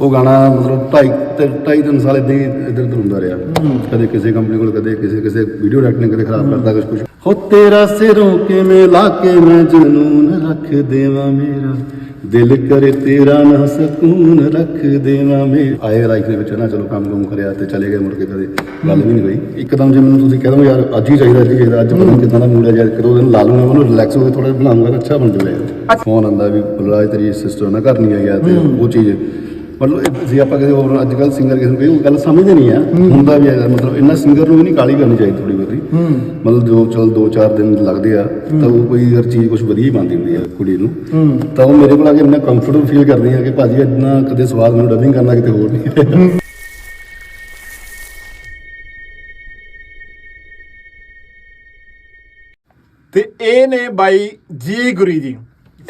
ਉਹ ਗਾਣਾ ਮਤਲਬ ਢਾਈ ਤੇ ਢਾਈ ਤਿੰਨ ਸਾਲ ਇਦਾਂ ਹੀ ਇੱਧਰ ਉੱਧਰ ਹੁੰਦਾ ਰਿਹਾ। ਕਦੇ ਕਿਸੇ ਕੰਪਨੀ ਕੋਲ ਕਦੇ ਕਿਸੇ ਕਿਸੇ ਵੀਡੀਓ ਡਾਇਰੈਕਟਰ ਨੇ ਕਦੇ ਖਰਾਬ ਕਰਤਾ ਕੁਝ ਕੁਝ ਹੋ ਤੇਰਾ ਸਿਰੋਂ ਕਿਵੇਂ ਲਾ ਕੇ ਮੈਂ ਜਨੂਨ ਰੱਖ ਦੇਵਾਂ ਮੇਰਾ? ਦਿਲ ਕਰੇ ਤੇਰਾ ਨਾ ਸਕੂਨ ਰੱਖ ਦੇਵਾਂ ਮੇ ਆਏ ਲਾਈਫ ਦੇ ਵਿੱਚ ਨਾ ਚਲੋ ਕੰਮ ਕੰਮ ਕਰਿਆ ਤੇ ਚਲੇ ਗਏ ਮੁੜ ਕੇ ਕਦੇ। ਗੱਲ ਵੀ ਨਹੀਂ ਹੋਈ। ਇੱਕਦਮ ਜੇ ਮੈਨੂੰ ਤੁਸੀਂ ਕਹਿ ਦੋ ਯਾਰ ਅੱਜ ਹੀ ਚਾਹੀਦਾ ਅੱਜ ਹੀ ਚਾਹੀਦਾ ਅੱਜ ਪਤਾ ਕਿਦਾਂ ਦਾ ਮੂਡ ਹੈ ਜਾਂ ਦੋ ਦਿਨ ਲਾ ਲੂੰਗਾ ਮੈਨੂੰ ਰਿਲੈਕਸ ਹੋ ਕੇ ਥੋੜਾ ਬਣਾਉਂਗਾ ਅੱਛਾ ਬਣ ਜਾਵੇਗਾ ਫੋਨ ਆਂਦਾ ਵੀ ਬਲਰਾਜ ਤੇਰੀ ਸਿਸਟਰ ਨਾ ਆਈ ਆ ਤੇ ਉਹ ਚੀਜ਼ ਮਤਲਬ ਇਹ ਜੇ ਆਪਾਂ ਕਦੇ ਹੋਰ ਅੱਜ ਕੱਲ ਸਿੰਗਰ ਕਿਸੇ ਨੂੰ ਕਹੀ ਉਹ ਗੱਲ ਸਮਝਦੇ ਨਹੀਂ ਆ। ਹੁੰਦਾ ਵੀ ਹੈ ਮਤਲਬ ਇੰਨਾ ਸਿੰਗਰ ਨੂੰ ਵੀ ਨਹੀਂ ਕਾਲੀ ਕਰਨੀ ਚਾਹੀਦੀ ਥੋੜੀ ਬਹੁਤੀ। ਮਤਲਬ ਜੋ ਚਲ 2-4 ਦਿਨ ਲੱਗਦੇ ਆ ਤਾਂ ਉਹ ਕੋਈ ਹਰ ਚੀਜ਼ ਕੁਝ ਵਧੀਆ ਹੀ ਬਣਦੀ ਹੁੰਦੀ ਆ ਕੁੜੀ ਨੂੰ। ਤਾਂ ਉਹ ਮੇਰੇ ਕੋਲ ਆ ਕੇ ਇੰਨਾ ਕੰਫਰਟੇਬਲ ਫੀਲ ਕਰਦੀ ਆ ਕਿ ਭਾਜੀ ਇੰਨਾ ਕਦੇ ਸਵਾਦ ਮੈਨੂੰ ਡਬਿੰਗ ਕਰਨਾ ਕਿਤੇ ਹੋਰ ਨਹੀਂ ਤੇ ਇਹ ਨੇ ਬਾਈ ਜੀ ਗੁਰੀ ਜੀ।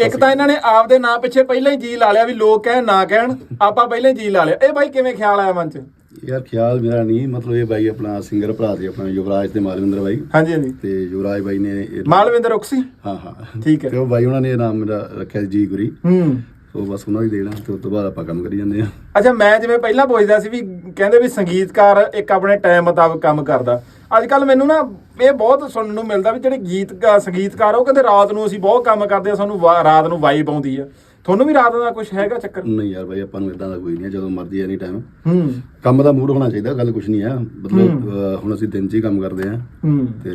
ਇੱਕ ਤਾਂ ਇਹਨਾਂ ਨੇ ਆਪਦੇ ਨਾਂ ਪਿੱਛੇ ਪਹਿਲਾਂ ਹੀ ਜੀ ਲਾ ਲਿਆ ਵੀ ਲੋਕ ਕਹਿਣ ਨਾ ਕਹਿਣ ਆਪਾਂ ਪਹਿਲਾਂ ਹੀ ਜੀ ਲਾ ਲਿਆ। ਇਹ ਬਾਈ ਕਿਵੇਂ ਖਿਆਲ ਆਇਆ ਮਨ ਚ? ਯਾਰ ਖਿਆਲ ਮੇਰਾ ਨਹੀਂ ਮਤਲਬ ਇਹ ਬਾਈ ਆਪਣਾ ਸਿੰਗਰ ਭਰਾ ਸੀ ਆਪਣਾ ਯੁਵਰਾਜ ਤੇ ਮਾਲਵਿੰਦਰ ਬਾਈ। ਹਾਂਜੀ ਹਾਂਜੀ। ਤੇ ਯੁਵਰਾਜ ਬਾਈ ਨੇ ਇਹ- ਮਾਲਵਿੰਦਰ ਉਕਸੀ? ਹਾਂ ਹਾਂ। ਠੀਕ ਹੈ। ਤੇ ਉਹ ਬਾਈ ਉਹਨਾਂ ਨੇ ਇਹ ਨਾਮ ਮੇਰਾ ਰੱਖਿਆ ਸੀ ਜੀ ਗੁਰੀ। ਹੂੰ। ਸੋ ਬਸ ਉਹਨਾਂ ਦੀ ਦੇਣਾ ਤੇ ਉਸ ਤੋਂ ਬਾਅਦ ਆਪਾਂ ਕੰਮ ਕਰੀ ਜਾਂਦੇ ਆ ਅੱਛਾ ਮੈਂ ਜਿਵੇਂ ਪਹਿਲਾਂ ਪੁੱਛਦਾ ਸੀ ਵੀ ਕਹਿੰਦੇ ਵੀ ਸੰਗੀਤਕਾਰ ਇੱਕ ਆਪਣੇ ਟਾਈਮ ਮੁਤਾਬਕ ਕੰਮ ਕਰਦਾ। ਅੱਜ ਕੱਲ ਮੈਨੂੰ ਨਾ ਇਹ ਬਹੁਤ ਸੁਣਨ ਨੂੰ ਮਿਲਦਾ ਵੀ ਜਿਹੜੇ ਗੀਤ ਸੰਗੀਤਕਾਰ ਉਹ ਕਹਿੰਦੇ ਰਾਤ ਨੂੰ ਅਸੀਂ ਬਹੁਤ ਕੰਮ ਕਰਦੇ ਆ ਸਾਨੂੰ ਰਾਤ ਨੂੰ ਵਾਈਬ ਆਉਂਦੀ ਆ। ਤੁਹਾਨੂੰ ਵੀ ਰਾਤ ਦਾ ਕੁਝ ਹੈਗਾ ਚੱਕਰ? ਨਹੀਂ ਯਾਰ ਬਾਈ ਆਪਾਂ ਨੂੰ ਇਦਾਂ ਦਾ ਕੋਈ ਨਹੀਂ ਹੈ ਜਦੋਂ ਮਰਜ਼ੀ ਐਨੀ ਟਾਈਮ ਹੂੰ। ਕੰਮ ਦਾ ਮੂਡ ਹੋਣਾ ਚਾਹੀਦਾ ਗੱਲ ਕੁਝ ਨਹੀਂ ਆ। ਮਤਲਬ ਹੁਣ ਅਸੀਂ ਦਿਨ 'ਚ ਹੀ ਕੰਮ ਕਰਦੇ ਆ। ਹੂੰ। ਤੇ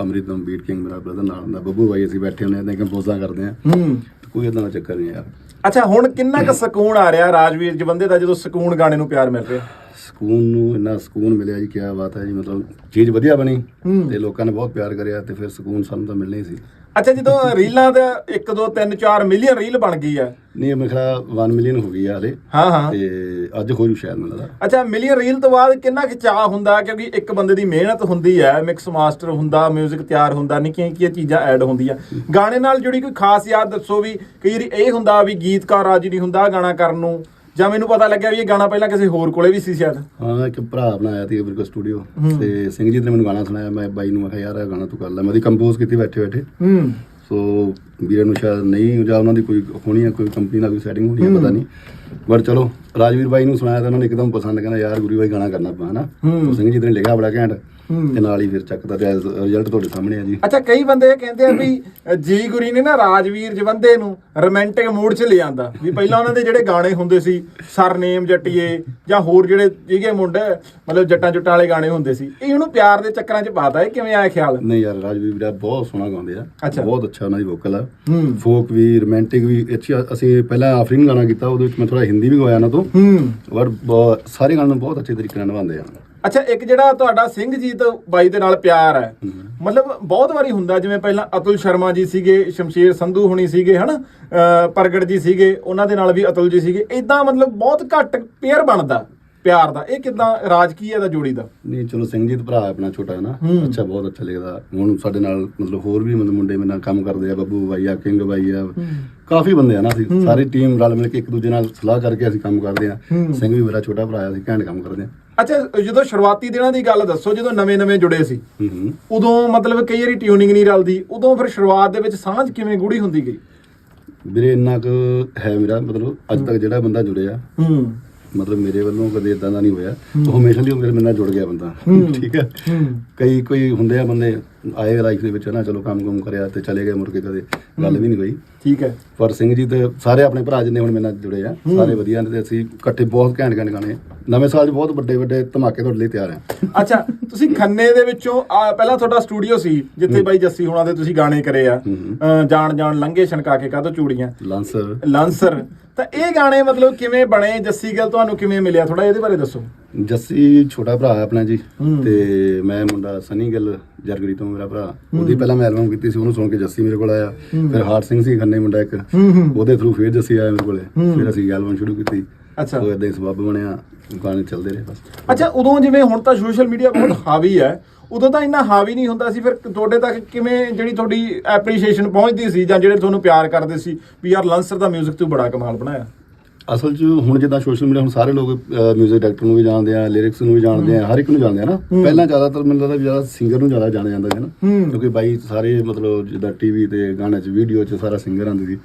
ਅੰਮ੍ਰਿਤਮ ਬੀਟ ਕਿੰਗ ਮੇਰਾ ਬ੍ਰਦਰ ਨਾਲ ਹੁੰਦਾ ਬੱਬੂ ਬਾਈ ਅਸੀਂ ਬੈਠੇ ਹੁੰਦੇ ਆ ਤੇ ਕੰਪੋਜ਼ਾਂ ਕਰਦੇ ਆ। ਹੂੰ। ਕੋਈ ਇਦਾਂ ਦਾ ਚੱਕਰ ਨਹੀਂ ਯਾਰ। ਅੱਛਾ ਹੁਣ ਕਿੰਨਾ ਕੁ ਸਕੂਨ ਆ ਰਿਹਾ ਰਾਜਵੀਰ ਜਵੰਦੇ ਦਾ ਜਦੋਂ ਸਕੂਨ ਗਾਣੇ ਨੂੰ ਪਿਆਰ ਮਿਲ ਰਿਹਾ? ਸਕੂਨ ਨੂੰ ਇੰਨਾ ਸਕੂਨ ਮਿਲਿਆ ਜੀ ਕੀ ਬਾਤ ਹੈ ਜੀ ਮਤਲਬ ਚੀਜ਼ ਵਧੀਆ ਬਣੀ ਤੇ ਲੋਕਾਂ ਨੇ ਬਹੁਤ ਪਿਆਰ ਕਰਿਆ ਤੇ ਫਿਰ ਸਕੂਨ ਸਾਨੂੰ ਤਾਂ ਮਿਲਣਾ ਹੀ ਸੀ। ਅੱਛਾ ਜਦੋਂ ਰੀਲਾਂ ਦਾ 1 2 3 4 ਮਿਲੀਅਨ ਰੀਲ ਬਣ ਗਈ ਆ। ਨਹੀਂ ਮੇਰੇ ਖਿਆਲ 1 ਮਿਲੀਅਨ ਹੋ ਗਈ ਆ ਹਲੇ। ਹਾਂ ਹਾਂ। ਤੇ ਅੱਜ ਹੋ ਜੂ ਸ਼ਾਇਦ ਮੈਨੂੰ ਲੱਗਦਾ। ਅੱਛਾ ਮਿਲੀਅਨ ਰੀਲ ਤੋਂ ਬਾਅਦ ਕਿੰਨਾ ਕੁ ਚਾਹ ਹੁੰਦਾ? ਕਿਉਂਕਿ ਇੱਕ ਬੰਦੇ ਦੀ ਮਿਹਨਤ ਹੁੰਦੀ ਹੈ ਮਿਕਸ ਮਾਸਟਰ ਹੁੰਦਾ 뮤직 ਤਿਆਰ ਹੁੰਦਾ ਨਿੱਕੀਆਂ ਨਿੱਕੀਆਂ ਚੀਜ਼ਾਂ ਐਡ ਹੁੰਦੀਆਂ। ਗਾਣੇ ਨਾਲ ਜੁੜੀ ਕੋਈ ਖਾਸ ਯਾਦ ਦੱਸੋ ਵੀ ਕਈ ਵਾਰੀ ਇਹ ਹੁੰਦਾ ਵੀ ਗੀਤਕਾਰ ਰਾਜੀ ਨਹੀਂ ਹੁੰਦਾ ਗਾਣਾ ਕਰਨ ਨੂੰ। ਜਾਂ ਮੈਨੂੰ ਪਤਾ ਲੱਗਿਆ ਵੀ ਇਹ ਗਾਣਾ ਪਹਿਲਾਂ ਕਿਸੇ ਹੋਰ ਕੋਲੇ ਵੀ ਸੀ ਸ਼ਾਇਦ। ਹਾਂ ਇੱਕ ਭਰਾ ਬਣਾਇਆ ਸੀ ਮੇਰੇ ਕੋਲ ਸਟੂਡੀਓ ਤੇ ਸਿੰਘ ਜੀ ਨੇ ਮੈਨੂੰ ਗਾਣਾ ਸੁਣਾਇਆ ਮੈਂ ਬਾਈ ਨੂੰ ਮੈਂ ਕਿਹਾ ਯਾਰ ਇਹ ਗਾਣਾ ਤੂੰ ਕਰ ਲੈ। ਮੈਂ ਉਹਦੀ ਕੰਪੋਜ਼ ਕੀਤੀ ਬੈਠੇ ਬੈਠੇ ਹੂੰ। ਸੋ ਵੀਰੇ ਨੂੰ ਸ਼ਾਇਦ ਨਹੀਂ ਜਾਂ ਉਹਨਾਂ ਦੀ ਕੋਈ ਹੋਣੀ ਹੈ ਕੋਈ ਕੰਪਨੀ ਨਾਲ ਕੋਈ ਸੈਟਿੰਗ ਹੋਣੀ ਹੈ ਪਤਾ ਨਹੀਂ। ਬਟ ਚਲੋ ਰਾਜਵੀਰ ਬਾਈ ਨੂੰ ਸੁਣਾਇਆ ਤਾਂ ਉਹਨਾਂ ਨੇ ਇੱਕਦਮ ਪਸੰਦ ਕਹਿੰਦਾ ਯਾਰ ਗੁਰੂ ਬਾਈ ਗਾਣਾ ਕਰਨਾ ਪਾ ਹਨਾ? ਸੋ ਸਿੰਘ ਜੀ ਨੇ ਲਿਖਿਆ ਬੜਾ ਘੈਂਟ ਤੇ ਨਾਲ ਹੀ ਫਿਰ ਚੱਕਦਾ ਰਿਜ਼ਲਟ ਤੁਹਾਡੇ ਸਾਹਮਣੇ ਆ ਜੀ। ਅੱਛਾ ਕਈ ਬੰਦੇ ਇਹ ਕਹਿੰਦੇ ਆ ਵੀ ਜੀ ਗੁਰੀ ਨੇ ਨਾ ਰਾਜਵੀਰ ਜਵੰਦੇ ਨੂੰ ਰੋਮਾਂਟਿਕ ਮੂਡ 'ਚ ਲੈ ਜਾਂਦਾ ਵੀ ਪਹਿਲਾਂ ਉਹਨਾਂ ਦੇ ਜਿਹੜੇ ਗਾਣੇ ਹੁੰਦੇ ਸੀ ਸਰਨੇਮ ਜੱਟੀਏ ਜਾਂ ਹੋਰ ਜਿਹੜੇ ਸੀਗੇ ਮੁੰਡੇ ਮਤਲਬ ਜੱਟਾਂ ਜੁੱਟਾਂ ਵਾਲੇ ਗਾਣੇ ਹੁੰਦੇ ਸੀ ਇਹ ਉਹਨੂੰ ਪਿਆਰ ਦੇ ਚੱਕਰਾਂ 'ਚ ਪਾਤਾ ਇਹ ਕਿਵੇਂ ਆਇਆ ਖਿਆਲ? ਨਹੀਂ ਯਾਰ ਰਾਜਵੀਰ ਵੀਰਾ ਬਹੁਤ ਸੋਹਣਾ ਗਾਉਂਦੇ ਆ। ਬਹੁਤ ਅੱਛਾ ਉਹਨਾਂ ਦੀ ਵੋਕਲ ਆ। ਫੋਕ ਵੀ ਰੋਮਾਂਟਿਕ ਵੀ ਅੱਛੀ ਅਸੀਂ ਪਹਿਲਾਂ ਆਫਰਿੰਗ ਗਾਣਾ ਕੀਤਾ ਉਹਦੇ ਵਿੱਚ ਮੈਂ ਥੋੜਾ ਹਿੰਦੀ ਵੀ ਗਵਾਇਆ ਨਾ ਤੋਂ। ਹੂੰ। ਬਟ ਸਾਰੇ ਗਾਣੇ ਬਹੁਤ ਅੱਛੇ ਤਰੀਕੇ ਨਾਲ ਨਿਭਾਉਂਦੇ ਆ। ਅੱਛਾ ਇੱਕ ਜਿਹੜਾ ਤੁਹਾਡਾ ਸਿੰਘਜੀਤ ਬਾਈ ਦੇ ਨਾਲ ਪਿਆਰ ਹੈ ਮਤਲਬ ਬਹੁਤ ਵਾਰੀ ਹੁੰਦਾ ਜਿਵੇਂ ਪਹਿਲਾਂ ਅਤੁਲ ਸ਼ਰਮਾ ਜੀ ਸੀਗੇ ਸ਼ਮਸ਼ੇਰ ਸੰਧੂ ਹੁਣੀ ਸੀਗੇ ਹਨਾ? ਪ੍ਰਗਟ ਜੀ ਸੀਗੇ ਉਹਨਾਂ ਦੇ ਨਾਲ ਵੀ ਅਤੁਲ ਜੀ ਸੀਗੇ। ਇਦਾਂ ਮਤਲਬ ਬਹੁਤ ਘੱਟ ਪੇਅਰ ਬਣਦਾ। ਪਿਆਰ ਦਾ। ਇਹ ਕਿਦਾਂ ਰਾਜ ਕੀ ਹੈ ਦਾ ਜੋੜੀ ਦਾ? ਨਹੀਂ ਚਲੋ ਸਿੰਘਜੀਤ ਭਰਾ ਆਪਣਾ ਛੋਟਾ ਹੈ ਨਾ? ਅੱਛਾ ਬਹੁਤ ਅੱਛਾ ਲੱਗਦਾ। ਹੁਣ ਸਾਡੇ ਨਾਲ ਮਤਲਬ ਹੋਰ ਵੀ ਮਤਲਬ ਮੁੰਡੇ ਮੇਰੇ ਨਾਲ ਕੰਮ ਕਰਦੇ ਆ ਬੱਬੂ ਬਾਈ ਆ ਕਿੰਗ ਬਾਈ ਆ। ਕਾਫੀ ਬੰਦੇ ਆ ਨਾ ਅਸੀਂ। ਸਾਰੀ ਟੀਮ ਰਲ ਮਿਲ ਕੇ ਇੱਕ ਦੂਜੇ ਨਾਲ ਸਲਾਹ ਕਰਕੇ ਅਸੀਂ ਕੰਮ ਕਰਦੇ ਆ। ਸਿੰਘ ਵੀ ਮੇਰਾ ਛੋਟਾ ਭਰਾ ਆ ਅਸੀਂ ਘੈਂਟ ਕੰਮ ਕਰਦੇ ਆ। ਅੱਛਾ ਜਦੋਂ ਸ਼ੁਰੂਆਤੀ ਦਿਨਾਂ ਦੀ ਗੱਲ ਦੱਸੋ ਜਦੋਂ ਨਵੇਂ-ਨਵੇਂ ਜੁੜੇ ਸੀ ਹੂੰ ਹੂੰ। ਉਦੋਂ ਮਤਲਬ ਕਈ ਵਾਰੀ ਟਿਊਨਿੰਗ ਨਹੀਂ ਰਲਦੀ ਉਦੋਂ ਫਿਰ ਸ਼ੁਰੂਆਤ ਦੇ ਵਿੱਚ ਸਾਂਝ ਕਿਵੇਂ ਗੂੜੀ ਹੁੰਦੀ ਗਈ? ਵੀਰੇ ਇੰਨਾ ਕੁ ਹੈ ਮੇਰਾ ਮਤਲਬ ਅੱਜ ਤੱਕ ਜਿਹੜਾ ਬੰਦਾ ਜੁੜਿਆ। ਹੂੰ। ਮਤਲਬ ਮੇਰੇ ਵੱਲੋਂ ਕਦੇ ਇਦਾਂ ਦਾ ਨਹੀਂ ਹੋਇਆ। ਉਹ ਹਮੇਸ਼ਾ ਲਈ ਮੇਰੇ ਨਾਲ ਜੁੜ ਗਿਆ ਬੰਦਾ। ਠੀਕ ਹੈ? ਕਈ ਕੋਈ ਹੁੰਦੇ ਆ ਬੰਦੇ ਆਏ ਲਾਈਫ ਦੇ ਵਿੱਚ ਨਾ ਚਲੋ ਕੰਮ ਕੰਮ ਕਰਿਆ ਤੇ ਚਲੇ ਗਏ ਮੁੜ ਕੇ ਕਦੇ ਗੱਲ ਵੀ ਨਹੀਂ ਹੋਈ। ਠੀਕ ਹੈ। ਪਰ ਸਿੰਘ ਜੀ ਤੇ ਸਾਰੇ ਆਪਣੇ ਭਰਾ ਜਿੰਨੇ ਹੁਣ ਮੇਰੇ ਨਾਲ ਜੁੜੇ ਆ ਸਾਰੇ ਵਧੀਆ ਨੇ ਤੇ ਅਸੀਂ ਇਕੱਠੇ ਬਹੁਤ ਘੈਂਟ ਘੈਂਟ ਗਾਣੇ ਨਵੇਂ ਸਾਲ 'ਚ ਬਹੁਤ ਵੱਡੇ ਵੱਡੇ ਧਮਾਕੇ ਤੁਹਾਡੇ ਲਈ ਤਿਆਰ ਆ। ਅੱਛਾ ਤੁਸੀਂ ਖੰਨੇ ਦੇ ਵਿੱਚੋਂ ਪਹਿਲਾਂ ਤੁਹਾਡਾ ਸਟੂਡੀਓ ਸੀ ਜਿੱਥੇ ਬਾਈ ਜੱਸੀ ਹੋਣਾ ਦੇ ਤੁਸੀਂ ਗਾਣੇ ਕਰੇ ਆ। ਜਾਣ ਜਾਣ ਲੰਘੇ ਛਣਕਾ ਕੇ ਕਾਹਤੋਂ ਚੂੜੀਆਂ? ਲਾਂਸਰ ਲਾਂਸਰ ਤਾਂ ਇਹ ਗਾਣੇ ਮਤਲਬ ਕਿਵੇਂ ਬਣੇ? ਜੱਸੀ ਗੱਲ ਤੁਹਾਨੂੰ ਕਿਵੇਂ ਮਿਲਿਆ? ਥੋੜਾ ਇਹਦੇ ਬਾਰੇ ਦੱਸੋ। ਜੱਸੀ ਛੋਟਾ ਭਰਾ ਹੈ ਆਪਣਾ ਜੀ ਤੇ ਮੈਂ ਮੁੰਡਾ ਸਨੀ ਗਿੱਲ ਜਰਗੜੀ ਤੋਂ ਮੇਰਾ ਭਰਾ। ਉਹਦੀ ਪਹਿਲਾਂ ਮੈਂ ਐਲਬਮ ਕੀਤੀ ਸੀ ਉਹਨੂੰ ਸੁਣ ਕੇ ਜੱਸੀ ਮੇਰੇ ਕੋਲ ਆਇਆ। ਫਿਰ ਹਾਰਟ ਸਿੰਘ ਸੀ ਖੰਨੇ ਮੁੰਡਾ ਇੱਕ। ਉਹਦੇ ਥਰੂ ਫਿਰ ਜੱਸੀ ਆਇਆ ਮੇਰੇ ਕੋਲੇ। ਫਿਰ ਅਸੀਂ ਐਲਬਮ ਸ਼ੁਰੂ ਕੀਤੀ। ਅੱਛਾ। ਉਹ ਇਦਾਂ ਹੀ ਸਬੱਬ ਬਣਿਆ ਗਾਣੇ ਚੱਲਦੇ ਰਹੇ ਬਸ। ਅੱਛਾ ਉਦੋਂ ਜਿਵੇਂ ਹੁਣ ਤਾਂ ਸੋਸ਼ਲ ਮੀਡੀਆ ਬਹੁਤ ਹਾਵੀ ਹੈ ਉਦੋਂ ਤਾਂ ਇੰਨਾ ਹਾਵੀ ਨਹੀਂ ਹੁੰਦਾ ਸੀ ਫਿਰ ਤੁਹਾਡੇ ਤੱਕ ਕਿਵੇਂ ਜਿਹੜੀ ਤੁਹਾਡੀ ਐਪਰੀਸ਼ੀਏਸ਼ਨ ਪਹੁੰਚਦੀ ਸੀ ਜਾਂ ਜਿਹੜੇ ਤੁਹਾਨੂੰ ਪਿਆਰ ਕਰਦੇ ਸੀ ਵੀ ਯਾਰ ਲਾਂਸਰ ਦਾ 뮤직 ਤੂੰ ਬੜਾ ਕਮਾਲ ਬਣਾਇਆ? ਅਸਲ 'ਚ ਹੁਣ ਜਿੱਦਾਂ ਸੋਸ਼ਲ ਮੀਡੀਆ ਹੁਣ ਸਾਰੇ ਲੋਕ 뮤직 ਡਾਇਰੈਕਟਰ ਨੂੰ ਵੀ ਜਾਣਦੇ ਆ ਲਿਰਿਕਸ ਨੂੰ ਵੀ ਜਾਣਦੇ ਆ ਹਰ ਇੱਕ ਨੂੰ ਜਾਣਦੇ ਆ ਨਾ। ਪਹਿਲਾਂ ਜ਼ਿਆਦਾਤਰ ਮੈਨੂੰ ਲੱਗਦਾ ਵੀ ਜ਼ਿਆਦਾ ਸਿੰਗਰ ਨੂੰ ਜ਼ਿਆਦਾ ਜਾਣਿਆ ਜਾਂਦਾ ਸੀ ਨਾ। ਕਿਉਂਕਿ ਬਾਈ ਸਾਰੇ ਮਤਲਬ ਜਿੱਦਾਂ ਟੀਵੀ ਤੇ ਗਾਣੇ 'ਚ ਵੀਡੀਓ 'ਚ ਸਾਰਾ ਸਿੰਗਰ ਆਉਂਦੇ ਸੀ।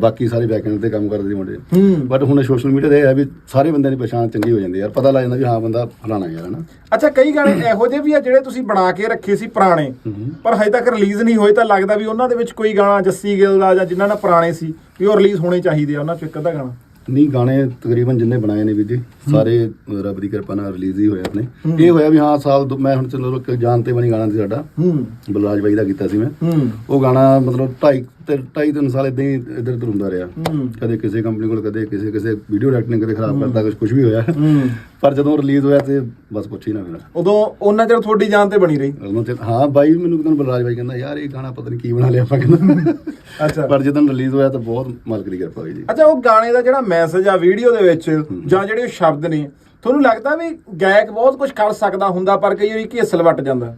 ਬਾਕੀ ਸਾਰੇ ਬੈਕਐਂਡ ਤੇ ਕੰਮ ਕਰਦੇ ਸੀ ਮੁੰਡੇ। ਬਟ ਹੁਣ ਸੋਸ਼ਲ ਮੀਡੀਆ ਤੇ ਹੈ ਵੀ ਸਾਰੇ ਬੰਦਿਆਂ ਦੀ ਪਛਾਣ ਚੰਗੀ ਹੋ ਜਾਂਦੀ ਯਾਰ ਪਤਾ ਲੱਗ ਜਾਂਦਾ ਵੀ ਹਾਂ ਬੰਦਾ ਫਲਾਣਾ ਯਾਰ ਹਨਾ। ਅੱਛਾ ਕਈ ਗਾਣੇ ਇਹੋ ਜਿਹੇ ਵੀ ਆ ਜਿਹੜੇ ਤੁਸੀਂ ਬਣਾ ਕੇ ਰੱਖੇ ਸੀ ਪੁਰਾਣੇ ਪਰ ਹਜੇ ਤੱਕ ਰਿਲੀਜ਼ ਨਹੀਂ ਹੋਏ ਤਾਂ ਲੱਗਦਾ ਵੀ ਉਹਨਾਂ ਦੇ ਵਿੱਚ ਕੋਈ ਗਾਣਾ ਜੱਸੀ ਗਿੱਲ ਦਾ ਜਾਂ ਜਿਨ੍ਹਾਂ ਨਾਲ ਪੁਰਾਣੇ ਸੀ ਵੀ ਉਹ ਰਿਲੀਜ਼ ਹੋਣੇ ਚਾਹੀਦੇ ਆ ਉਹਨਾਂ ਚੋਂ ਇੱਕ ਅੱਧਾ ਗਾਣਾ। ਨਹੀਂ ਗਾਣੇ ਤਕਰੀਬਨ ਜਿੰਨੇ ਬਣਾਏ ਨੇ ਵੀ ਜੀ ਸਾਰੇ ਰੱਬ ਦੀ ਕਿਰਪਾ ਨਾਲ ਰਿਲੀਜ਼ ਹੀ ਹੋਏ ਆਪਣੇ। ਇਹ ਹੋਇਆ ਵੀ ਹਾਂ ਸਾਲ ਦੋ ਮੈਂ ਹੁਣ ਚਲੋ ਇੱਕ ਜਾਨ ਤੇ ਬਣੀ ਗਾਣਾ ਸੀ ਸਾਡਾ ਹੂੰ। ਬਲਰਾਜ ਬਾਈ ਦਾ ਕੀਤਾ ਸੀ ਮੈਂ। ਉਹ ਗਾਣਾ ਮਤਲਬ ਢਾਈ ਤੇ ਢਾਈ ਤਿੰਨ ਸਾਲ ਇਦਾਂ ਹੀ ਇੱਧਰ ਉੱਧਰ ਹੁੰਦਾ ਰਿਹਾ। ਕਦੇ ਕਿਸੇ ਕੰਪਨੀ ਕੋਲ ਕਦੇ ਕਿਸੇ ਕਿਸੇ ਵੀਡੀਓ ਡਾਇਰੈਕਟਰ ਨੇ ਕਦੇ ਖਰਾਬ ਕਰਤਾ ਕੁਝ ਕੁਝ ਵੀ ਹੋਇਆ। ਪਰ ਜਦੋਂ ਰਿਲੀਜ਼ ਹੋਇਆ ਤੇ ਬਸ ਪੁੱਛ ਹੀ ਨਾ ਮੇਰਾ। ਉਦੋਂ ਉਹਨਾਂ ਚਿਰ ਤੁਹਾਡੀ ਜਾਨ ਤੇ ਬਣੀ ਰਹੀ? ਹਾਂ ਬਾਈ ਮੈਨੂੰ ਕਿਤੇ ਬਲਰਾਜ ਬਾਈ ਕਹਿੰਦਾ ਯਾਰ ਇਹ ਗਾਣਾ ਪਤਾ ਨਹੀਂ ਕੀ ਬਣਾ ਲਿਆ ਆਪਾਂ ਕਹਿੰਦਾ ਅੱਛਾ। ਪਰ ਜਦੋਂ ਰਿਲੀਜ਼ ਹੋਇਆ ਤਾਂ ਬਹੁਤ ਮਾਲਕ ਦੀ ਕਿਰਪਾ ਹੋਈ ਜੀ। ਅੱਛਾ ਉਹ ਗਾਣੇ ਦਾ ਜਿਹੜਾ ਮੈਸੇਜ ਆ ਵੀਡੀਓ ਦੇ ਵਿੱਚ ਜਾਂ ਜਿਹੜੇ ਸ਼ਬਦ ਨੇ ਤੁਹਾਨੂੰ ਲੱਗਦਾ ਵੀ ਗਾਇਕ ਬਹੁਤ ਕੁਝ ਕਰ ਸਕਦਾ ਹੁੰਦਾ ਪਰ ਕਈ ਵਾਰੀ ਘੇਸਲ ਵੱਟ ਜਾਂਦਾ?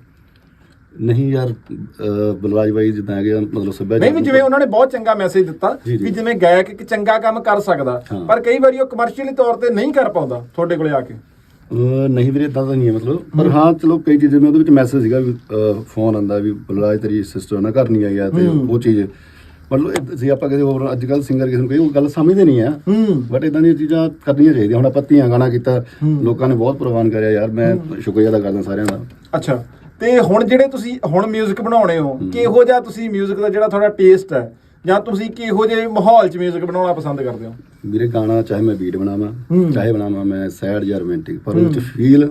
ਨਹੀਂ ਯਾਰ ਅਹ ਬਲਰਾਜ ਬਾਈ ਜਿੱਦਾਂ ਹੈਗੇ ਮਤਲਬ ਸੱਭਿਆਚਾਰ ਨਹੀਂ ਵੀ ਜਿਵੇਂ ਉਹਨਾਂ ਨੇ ਬਹੁਤ ਚੰਗਾ ਮੈਸੇਜ ਦਿੱਤਾ ਜੀ, ਜੀ। ਵੀ ਜਿਵੇਂ ਗਾਇਕ ਇੱਕ ਚੰਗਾ ਕੰਮ ਕਰ ਸਕਦਾ ਹਾਂ। ਪਰ ਕਈ ਵਾਰੀ ਉਹ ਕਮਰਸ਼ੀਅਲੀ ਤੌਰ ਤੇ ਨਹੀਂ ਕਰ ਪਾਉਂਦਾ ਤੁਹਾਡੇ ਕੋਲੇ ਆ ਕੇ। ਅਹ ਨਹੀਂ ਵੀਰੇ ਇਦਾਂ ਤਾਂ ਨਹੀਂ ਹੈ ਮਤਲਬ। ਪਰ ਹਾਂ ਚਲੋ ਕਈ ਚੀਜ਼ਾਂ ਮੈਂ ਉਹਦੇ ਵਿੱਚ ਮੈਸੇਜ ਸੀਗਾ ਵੀ ਫੋਨ ਆਂਦਾ ਵੀ ਬਲਰਾਜ ਤੇਰੀ ਸਿਸਟਰ ਨਾ ਘਰ ਨਹੀਂ ਆਈ ਆ ਤੇ ਉਹ ਚੀਜ਼। ਮਤਲਬ ਇਹ ਸੀ ਆਪਾਂ ਕਦੇ ਹੋਰ ਅੱਜ ਕੱਲ ਸਿੰਗਰ ਕਿਸੇ ਨੂੰ ਕਹੀ ਉਹ ਗੱਲ ਸਮਝਦੇ ਨਹੀਂ ਆ। ਹੂੰ। ਬਟ ਇਦਾਂ ਦੀਆਂ ਚੀਜ਼ਾਂ ਕਰਨੀਆਂ ਚਾਹੀਦੀਆਂ। ਹੁਣ ਆਪਾਂ ਧੀਆਂ ਗਾਣਾ ਕੀਤਾ ਲੋਕਾਂ ਨੇ ਬਹੁਤ ਪ੍ਰਵਾਨ ਕਰਿਆ ਯਾਰ ਮੈਂ ਸ਼ੁਕਰੀਆ ਅਦਾ ਕਰਦਾ ਸਾਰਿਆਂ ਦਾ। ਅੱਛਾ। ਤੇ ਹੁਣ ਜਿਹੜੇ ਤੁਸੀਂ ਹੁਣ 뮤직 ਬਣਾਉਣੇ ਹੋ ਕਿਹੋ ਜਿਹਾ ਤੁਸੀਂ 뮤직 ਦਾ ਜਿਹੜਾ ਤੁਹਾਡਾ ਟੇਸਟ ਹੈ ਜਾਂ ਤੁਸੀਂ ਕਿਹੋ ਜਿਹੇ ਮਾਹੌਲ 'ਚ 뮤직 ਬਣਾਉਣਾ ਪਸੰਦ ਕਰਦੇ ਹੋ ਵੀਰੇ ਗਾਣਾ ਚਾਹੇ ਮੈਂ ਬੀਟ ਬਣਾਵਾਂ ਹੂੰ। ਚਾਹੇ ਬਣਾਵਾਂ ਮੈਂ ਸੈਡ ਜਾਂ ਰੋਮਾਂਟਿਕ ਪਰ ਉਹ ਚ ਫੀਲ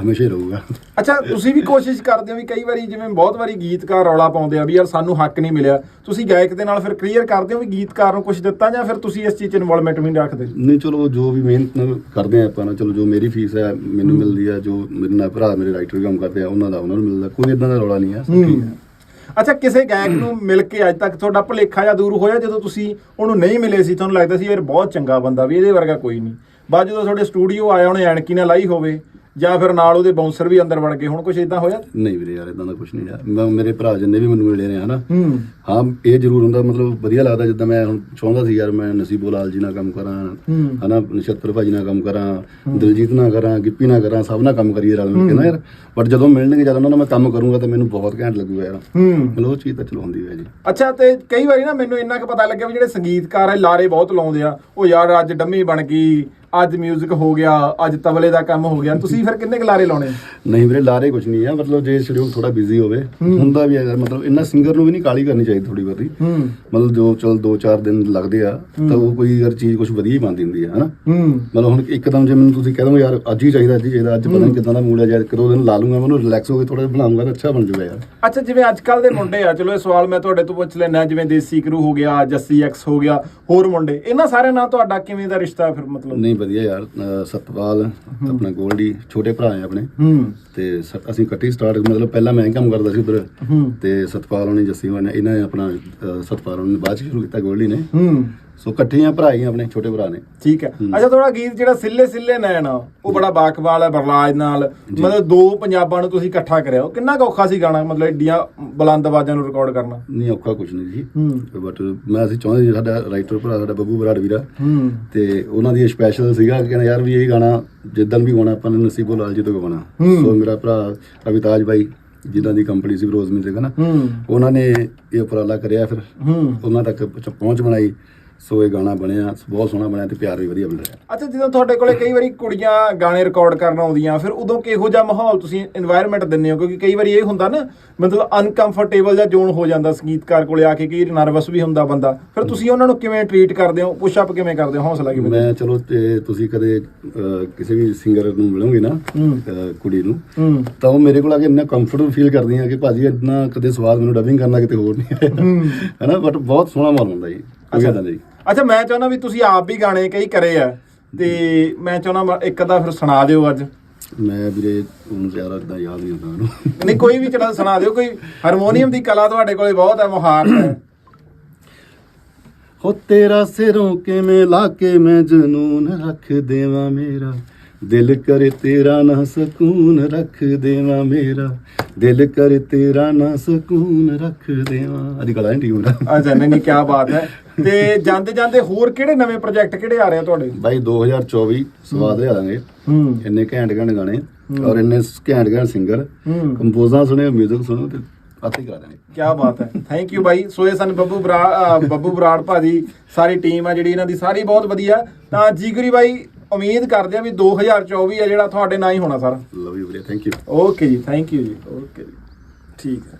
ਹਮੇਸ਼ਾ ਹੀ ਰਹੂਗਾ। ਅੱਛਾ ਤੁਸੀਂ ਵੀ ਕੋਸ਼ਿਸ਼ ਕਰਦੇ ਹੋ ਵੀ ਕਈ ਵਾਰੀ ਜਿਵੇਂ ਬਹੁਤ ਵਾਰੀ ਗੀਤਕਾਰ ਰੌਲਾ ਪਾਉਂਦੇ ਆ ਵੀ ਯਾਰ ਸਾਨੂੰ ਹੱਕ ਨਹੀਂ ਮਿਲਿਆ। ਤੁਸੀਂ ਗਾਇਕ ਦੇ ਨਾਲ ਫਿਰ ਕਲੀਅਰ ਕਰਦੇ ਹੋ ਵੀ ਗੀਤਕਾਰ ਨੂੰ ਕੁਝ ਦਿੱਤਾ ਜਾਂ ਫਿਰ ਤੁਸੀਂ ਇਸ ਚੀਜ਼ 'ਚ ਇਨਵੋਲਵਮੈਂਟ ਵੀ ਨਹੀਂ ਰੱਖਦੇ? ਨਹੀਂ ਚਲੋ ਜੋ ਵੀ ਮਿਹਨਤ ਨਾਲ ਕਰਦੇ ਆ ਆਪਾਂ ਨਾ ਚਲੋ ਜੋ ਮੇਰੀ ਫੀਸ ਹੈ ਮੈਨੂੰ ਮਿਲਦੀ ਆ ਜੋ ਮੇਰੇ ਨਾਲ ਭਰਾ ਮੇਰੇ ਰਾਈਟਰ ਕੰਮ ਕਰਦੇ ਆ ਉਹਨਾਂ ਦਾ ਉਹਨਾਂ ਨੂੰ ਮਿਲਦਾ ਕੋਈ ਇਦਾਂ ਦਾ ਰੌਲਾ ਨਹੀਂ ਆ ਸਭ ਠੀਕ ਹੈ। ਅੱਛਾ ਕਿਸੇ ਗਾਇਕ ਨੂੰ ਮਿਲ ਕੇ ਅੱਜ ਤੱਕ ਤੁਹਾਡਾ ਭੁਲੇਖਾ ਜਾਂ ਦੂਰ ਹੋਇਆ ਜਦੋਂ ਤੁਸੀਂ ਉਹਨੂੰ ਨਹੀਂ ਮਿਲੇ ਸੀ? ਤੁਹਾਨੂੰ ਲੱਗਦਾ ਸੀ ਯਾਰ ਬਹੁਤ ਚੰਗਾ ਬੰਦਾ ਵੀ ਇਹਦੇ ਵਰਗਾ ਕੋਈ ਨਹੀਂ। ਬਾਅਦ ਜਦੋਂ ਤੁਹਾਡੇ ਸਟੂਡੀਓ ਆਇਆ ਉਹਨੇ ਐਨਕੀ ਨਾਲ ਲਾਈ ਹੋਵੇ ਜਾਂ ਫਿਰ ਨਾਲ ਉਹਦੇ ਬਾਉਂਸਰ ਵੀ ਅੰਦਰ ਵੜ ਗਏ ਹੁਣ ਕੁਝ ਇਦਾਂ ਹੋਇਆ? ਨਹੀਂ ਵੀਰੇ ਯਾਰ ਇਦਾਂ ਦਾ ਕੁਝ ਨਹੀਂ ਯਾਰ ਮੇਰੇ ਭਰਾ ਜਿੰਨੇ ਵੀ ਮੈਨੂੰ ਮਿਲੇ ਨੇ ਹਨਾ? ਹੂੰ। ਇਹ ਜ਼ਰੂਰ ਹੁੰਦਾ ਮਤਲਬ ਵਧੀਆ ਲੱਗਦਾ ਜਿੱਦਾਂ ਮੈਂ ਹੁਣ ਚਾਹੁੰਦਾ ਸੀ ਯਾਰ ਮੈਂ ਨਸੀਬੋ ਲਾਲ ਜੀ ਨਾਲ ਕੰਮ ਕਰਾਂ ਹਨਾ? ਨਛੱਤਰ ਭਾਜੀ ਨਾਲ ਕੰਮ ਕਰਾਂ ਦਿਲਜੀਤ ਨਾਲ ਕਰਾਂ ਗਿੱਪੀ ਨਾਲ ਕਰਾਂ ਸਭ ਨਾਲ ਕੰਮ ਕਰੀਏ ਰਲ ਮਿਲ ਕੇ ਨਾ ਯਾਰ। ਬਟ ਜਦੋਂ ਮਿਲਣਗੇ ਜਦ ਉਹਨਾਂ ਨਾਲ ਮੈਂ ਕੰਮ ਕਰੂੰਗਾ ਤਾਂ ਮੈਨੂੰ ਬਹੁਤ ਘੈਂਟ ਲੱਗੂਗਾ ਯਾਰ। ਮਤਲਬ ਉਹ ਚੀਜ਼ ਤਾਂ ਚਲੋ ਹੁੰਦੀ ਹੈ ਜੀ। ਅੱਛਾ ਤੇ ਕਈ ਵਾਰੀ ਨਾ ਮੈਨੂੰ ਇੰਨਾ ਕੁ ਪਤਾ ਲੱਗਿਆ ਵੀ ਜਿਹੜੇ ਸੰਗੀਤਕਾਰ ਹੈ ਲਾਰੇ ਬਹੁਤ ਲਾਉਂਦੇ ਆ। ਉਹ ਯਾਰ ਅੱਜ ਡੰਮੀ ਬਣ ਗਈ ਅੱਜ 뮤직 ਹੋ ਗਿਆ ਅੱਜ ਤਬਲੇ ਦਾ ਕੰਮ ਹੋ ਗਿਆ। ਤੁਸੀਂ ਫਿਰ ਕਿੰਨੇ ਕੁ ਲਾਰੇ ਲਾਉਣੇ? ਨਹੀਂ ਵੀਰੇ ਲਾਰੇ ਕੁਝ ਨਹੀਂ ਆ। ਮਤਲਬ ਜੇ ਸ਼ਡਿਊਲ ਥੋੜਾ ਬਿਜ਼ੀ ਹੋਵੇ ਹੁੰਦਾ ਵੀ ਹੈ ਯਾਰ ਮਤਲਬ ਇੰਨਾ ਸਿੰਗਰ ਨੂੰ ਵੀ ਨਹੀਂ ਕਾਲੀ ਕਰਨੀ ਚਾਹੀਦੀ ਥੋੜੀ ਬਹੁਤੀ। ਮਤਲਬ ਜੋ ਚਲ 2-4 ਦਿਨ ਲੱਗਦੇ ਆ ਤਾਂ ਉਹ ਕੋਈ ਯਾਰ ਚੀਜ਼ ਕੁਝ ਵਧੀਆ ਹੀ ਬਣਦੀ ਹੁੰਦੀ ਆ ਹਨਾ? ਮਤਲਬ ਹੁਣ ਇੱਕਦਮ ਜੇ ਮੈਨੂੰ ਤੁਸੀਂ ਕਹਿ ਦੋ ਯਾਰ ਅੱਜ ਹੀ ਚਾਹੀਦਾ ਅੱਜ ਹੀ ਚਾਹੀਦਾ ਅੱਜ ਪਤਾ ਨਹੀਂ ਕਿਦਾਂ ਦਾ ਮੂਡ ਹੈ ਜਾਂ ਇੱਕ ਦੋ ਦਿਨ ਲਾ ਲੂੰਗਾ ਮੈਨੂੰ ਰਿਲੈਕਸ ਹੋ ਕੇ ਥੋੜਾ ਬਣਾਉਂਗਾ ਤਾਂ ਅੱਛਾ ਬਣ ਜਾਊਗਾ ਯਾਰ। ਅੱਛਾ ਜਿਵੇਂ ਅੱਜ ਕੱਲ ਦੇ ਮੁੰਡੇ ਆ ਚਲੋ ਇਹ ਸਵਾਲ ਮੈਂ ਤੁਹਾਡੇ ਤੋਂ ਪੁੱਛ ਲੈਣਾ ਜਿਵੇਂ ਦੇਸੀ ਕਰੂ ਹੋ ਗਿਆ ਜੱਸੀ ਐਕਸ ਹੋ ਗਿਆ ਹੋਰ ਮੁੰਡੇ ਇਹਨਾਂ ਸਾਰਿਆਂ ਨਾਲ ਤੁਹਾਡਾ ਕਿਵੇਂ ਦਾ ਰਿਸ਼ਤਾ ਫਿਰ ਮਤਲਬ? ਨਹੀਂ ਵਧੀਆ ਯਾਰ ਅਹ ਸਤਪਾਲ ਆਪਣਾ ਗੋਲਡੀ ਛੋਟੇ ਭਰਾ ਆ ਆਪਣੇ। ਹੂੰ। ਤੇ ਸ- ਅਸੀਂ ਇਕੱਠੇ ਸਟਾਰਟ ਮਤਲਬ ਪਹਿਲਾਂ ਮੈਂ ਕੰਮ ਕਰਦਾ ਸੀ ਉਧਰ। ਹੂੰ। ਤੇ ਸਤਪਾਲ ਉਹਨੇ ਜੱਸੀ ਹੋਣੇ ਇਹਨਾਂ ਨੇ ਆਪਣਾ ਅਹ ਸਤਪਾਲ ਉਹਨੇ ਬਾਅਦ ਚ ਸ਼ੁਰੂ ਕੀਤਾ ਗੋਲਡੀ ਨੇ। ਹੂੰ। ਸੋ ਇਕੱਠੇ ਆ ਭਰਾ ਹੀ ਆ ਆਪਣੇ ਛੋਟੇ ਭਰਾ ਨੇ। ਠੀਕ ਹੈ। ਅੱਛਾ ਤੁਹਾਡਾ ਗੀਤ ਜਿਹੜਾ ਸਿੱਲੇ ਸਿੱਲੇ ਨੈਣ ਉਹ ਬੜਾ ਬਾਕਵਾਲ ਹੈ ਬਰਲਾਜ ਨਾਲ। ਮਤਲਬ ਦੋ ਪੰਜਾਬਾਂ ਨੂੰ ਤੁਸੀਂ ਇਕੱਠਾ ਕਰਿਆ। ਉਹ ਕਿੰਨਾ ਔਖਾ ਸੀ ਗਾਣਾ ਮਤਲਬ ਏਡੀਆਂ ਬੁਲੰਦ ਆਵਾਜ਼ਾਂ ਨੂੰ ਰਿਕਾਰਡ ਕਰਨਾ? ਨਹੀਂ ਔਖਾ ਕੁਝ ਨਹੀਂ ਜੀ। ਹੂੰ। ਬਟ ਮੈਂ ਅਸੀਂ ਚਾਹੁੰਦੇ ਸੀ ਸਾਡਾ ਰਾਈਟਰ ਭਰਾ ਸਾਡਾ ਬੱਬੂ ਬਰਾੜ ਵੀਰਾ। ਹੂੰ। ਤੇ ਉਹਨਾਂ ਦੀ ਸਪੈਸ਼ਲ ਸੀਗਾ ਕਿ ਕਹਿੰਦਾ ਯਾਰ ਵੀ ਇਹ ਗਾਣਾ ਜਿੱਦਣ ਵੀ ਗਾਣਾ ਆਪਾਂ ਨੇ ਨਸੀਬੋ ਲਾਲ ਜੀ ਤੋਂ ਗਾਣਾ ਸੋ ਮੇਰਾ ਭਰਾ ਅਵਿਤਾਜ ਬਾਈ ਜਿਨ੍ਹਾਂ ਦੀ ਕੰਪਨੀ ਸੀ ਰੋਜ਼ ਮਿਊਜ਼ਿਕ ਨਾ? ਹੂੰ। ਉਹਨਾਂ ਨੇ ਇਹ ਉਪਰਾਲਾ ਕਰਿਆ ਫਿਰ। ਹੂੰ। ਉਹਨਾਂ ਤੱਕ ਪਹੁੰਚ ਬਣਾਈ। ਸੋ ਇਹ ਗਾਣਾ ਬਣਿਆ ਬਹੁਤ ਸੋਹਣਾ ਬਣਿਆ ਤੇ ਪਿਆਰ ਵੀ ਵਧੀਆ ਮਿਲ ਰਿਹਾ। ਅੱਛਾ ਜਦੋਂ ਤੁਹਾਡੇ ਕੋਲੇ ਕਈ ਵਾਰੀ ਕੁੜੀਆਂ ਗਾਣੇ ਰਿਕਾਰਡ ਕਰਨ ਆਉਂਦੀਆਂ ਫਿਰ ਉਦੋਂ ਕਿਹੋ ਜਿਹਾ ਮਾਹੌਲ ਤੁਸੀਂ এনवायरमेंट ਦਿੰਦੇ ਹੋ? ਕਿਉਂਕਿ ਕਈ ਵਾਰੀ ਇਹ ਹੁੰਦਾ ਨਾ ਮਤਲਬ ਅਨਕੰਫਰਟੇਬਲ ਜਾਂ ਜ਼ੋਨ ਹੋ ਜਾਂਦਾ ਸੰਗੀਤਕਾਰ ਕੋਲੇ ਆ ਕੇ ਕਿ ਨਰਵਸ ਵੀ ਹੁੰਦਾ ਬੰਦਾ। ਫਿਰ ਤੁਸੀਂ ਉਹਨਾਂ ਨੂੰ ਕਿਵੇਂ ਟ੍ਰੀਟ ਕਰਦੇ ਹੋ? ਪੁਸ਼ ਅਪ ਕਿਵੇਂ ਕਰਦੇ ਹੋ? ਹੌਸਲਾ ਕਿਵੇਂ ਮੈਂ ਚਲੋ ਤੁਸੀਂ ਕਦੇ ਕਿਸੇ ਵੀ ਸਿੰਗਰ ਨੂੰ ਮਿਲੋਗੇ ਨਾ ਕੁੜੀ ਨੂੰ ਤਾਂ ਉਹ ਮੇਰੇ ਕੋਲ ਆ ਕੇ ਇੰਨਾ ਕੰਫਰਟਬਲ ਫੀਲ ਕਰਦੀਆਂ ਕਿ ਭਾਜੀ ਇੰਨਾ ਕਦੇ ਸਵਾਦ ਮੈਨੂੰ ਡਬਿੰਗ ਕਰਨਾ ਕਿਤੇ ਹੋਰ ਨਹੀਂ ਹੈ। ਨਾ ਬਟ ਬਹੁਤ ਸੋਹਣਾ ਮਾਲ ਹੁੰਦਾ ਜੀ। ਗੱਲ ਅੱਛਾ। ਮੈਂ ਚਾਹੁੰਦਾ ਵੀ ਤੁਸੀਂ ਆਪ ਵੀ ਗਾਣੇ ਕਈ ਕਰੇ ਆ ਤੇ ਮੈਂ ਚਾਹੁੰਦਾ ਇੱਕ ਅੱਧਾ ਫਿਰ ਸੁਣਾ ਦਿਓ ਅੱਜ। ਮੈਂ ਵੀਰੇ ਉਹਨੂੰ ਜ਼ਿਆਦਾ ਇਦਾਂ ਯਾਦ ਨਹੀਂ ਹੁੰਦਾ ਮੈਨੂੰ ਨਹੀਂ ਕੋਈ ਵੀ ਚਲਾ ਸੁਣਾ ਦਿਓ ਕੋਈ ਹਾਰਮੋਨੀਅਮ ਦੀ ਕਲਾ ਤੁਹਾਡੇ ਕੋਲੇ ਬਹੁਤ ਹੈ ਮੁਹਾਰਤ ਹੈ। ਹੋ ਤੇਰਾ ਸਿਰੋਂ ਕਿਵੇਂ ਲਾ ਕੇ ਮੈਂ ਜਨੂਨ ਰੱਖ ਦੇਵਾਂ ਮੇਰਾ? ਦਿਲ ਕਰੇ ਤੇਰਾ ਨਾ ਸਕੂਨ ਰੱਖ ਦੇਵਾਂ ਮੇਰਾ। ਦਿਲ ਕਰੇ ਤੇਰਾ ਨਾ ਸਕੂਨ ਰੱਖ ਦੇਵਾਂ। ਅਦੀ ਗਲਾ ਨਹੀਂ ਠੀਕ ਹੁੰਦਾ ਅੱਛਾ ਨਹੀਂ ਨਹੀਂ ਕੀ ਬਾਤ ਹੈ। ਤੇ ਜਾਂਦੇ ਜਾਂਦੇ ਹੋਰ ਕਿਹੜੇ ਨਵੇਂ ਪ੍ਰੋਜੈਕਟ ਕਿਹੜੇ ਆ ਰਹੇ ਆ ਤੁਹਾਡੇ? ਬਾਈ 2024 ਸਵਾਦ ਲਿਆ ਦਾਂਗੇ। ਹੂੰ। ਇੰਨੇ ਘੈਂਟ ਘੈਂਟ ਗਾਣੇ ਔਰ ਇੰਨੇ ਘੈਂਟ ਘੈਂਟ ਸਿੰਗਰ ਹੂੰ। ਕੰਪੋਜ਼ਾਂ ਸੁਣਿਓ 뮤직 ਸੁਣੋ ਤੇ ਆਤੇ ਹੀ ਕਰਾ ਦੇਣੇ। ਕੀ ਬਾਤ ਹੈ। ਥੈਂਕ ਯੂ ਬਾਈ। ਸੋ ਇਹ ਸਨ ਬੱਬੂ ਬਰਾੜ ਬੱਬੂ ਬਰਾੜ ਭਾਜੀ। ਸਾਰੀ ਟੀਮ ਆ ਜਿਹੜੀ ਇਹਨਾਂ ਦੀ। ਸਾਰੀ ਬਹੁਤ ਵਧੀਆ। ਤਾਂ ਜੀਗਰੀ ਬਾਈ ਉਮੀਦ ਕਰਦੇ ਆ ਵੀ 2024 ਆ ਜਿਹੜਾ ਤੁਹਾਡੇ ਨਾਲ ਹੀ ਹੋਣਾ ਸਾਰਾ। ਲਵ ਯੂ ਵੀਰੇ ਥੈਂਕ ਯੂ ਓਕੇ ਜੀ ਥੈਂਕ ਯੂ ਜੀ। ਓਕੇ ਜੀ। ਠੀਕ ਹੈ।